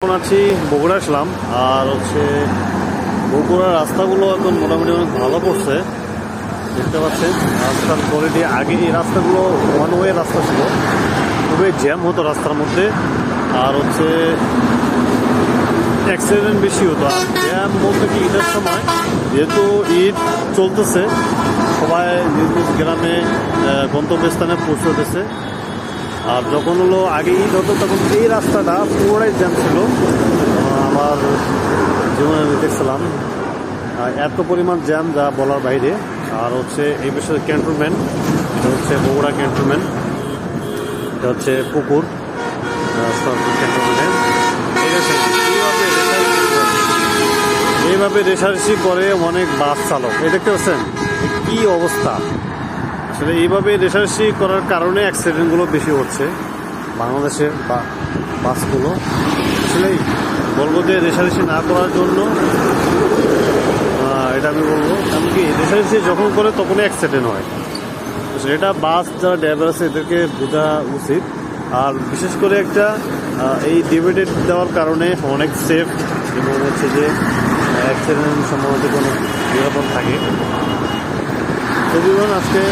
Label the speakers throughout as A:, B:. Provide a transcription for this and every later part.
A: এখন আছি বগুড়া আসলাম, আর হচ্ছে বগুড়ার রাস্তাগুলো এখন মোটামুটি অনেক ভালো করছে। দেখতে পাচ্ছেন, রাস্তার কোয়ালিটি আগে এই রাস্তাগুলো ওয়ান ওয়ে রাস্তা ছিল, খুবই জ্যাম হতো রাস্তার মধ্যে, আর হচ্ছে অ্যাক্সিডেন্ট বেশি হতো। আর জ্যাম বলতে কি ঈদের সময়, যেহেতু ঈদ চলতেছে, সবাই নিজ নিজ গ্রামে গন্তব্যস্থানে পৌঁছতেছে। আর যখন হলো আগে ঈদ হতো, তখন এই রাস্তাটা পুরোটাই জ্যাম ছিল। আমার জীবনে আমি দেখছিলাম। এত পরিমাণ জ্যাম যা বলার বাইরে। আর হচ্ছে এই বিষয়ে ক্যান্টনমেন্ট এটা হচ্ছে বগুড়া ক্যান্টনমেন্ট এটা হচ্ছে পুকুর এইভাবে রেশারেশি করে অনেক বাস চালক। এই দেখতে পাচ্ছেন? কি অবস্থা? আসলে এইভাবে রেশারেশি করার কারণে অ্যাক্সিডেন্টগুলো বেশি হচ্ছে। বাংলাদেশের বা বাসগুলো। আসলেই বলব যে রেশারেশি না করার জন্য এটা আমি বলব। এমনকি রেশারেশি যখন করে তখনই অ্যাক্সিডেন্ট হয়। সেটা বাস যারা ড্রাইভার আছে, এদেরকে বোঝা উচিত। আর বিশেষ করে একটা এই ডিভাইডেড দেওয়ার কারণে অনেক সেফ এবং হচ্ছে যে অ্যাক্সিডেন্ট সম্ভবত কোনো নিরাপদ থাকে। তো আজকে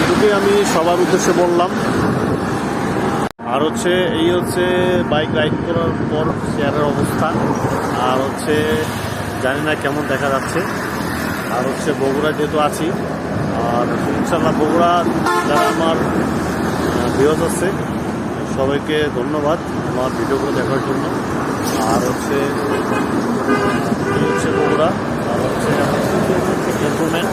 A: এটুকুই আমি সবার উদ্দেশ্যে বললাম। আর হচ্ছে, এই হচ্ছে বাইক রাইড করার পর চেয়ারের অবস্থা। আর হচ্ছে, জানি না কেমন দেখা যাচ্ছে। আর হচ্ছে, বগুড়া যেহেতু আছি, আর ইনশাল্লাহ বগুড়া যারা আমার বিহস আছে, সবাইকে ধন্যবাদ আমার ভিডিওগুলো দেখার জন্য। আর হচ্ছে বগুড়া আর হচ্ছে ক্যান্টনমেন্ট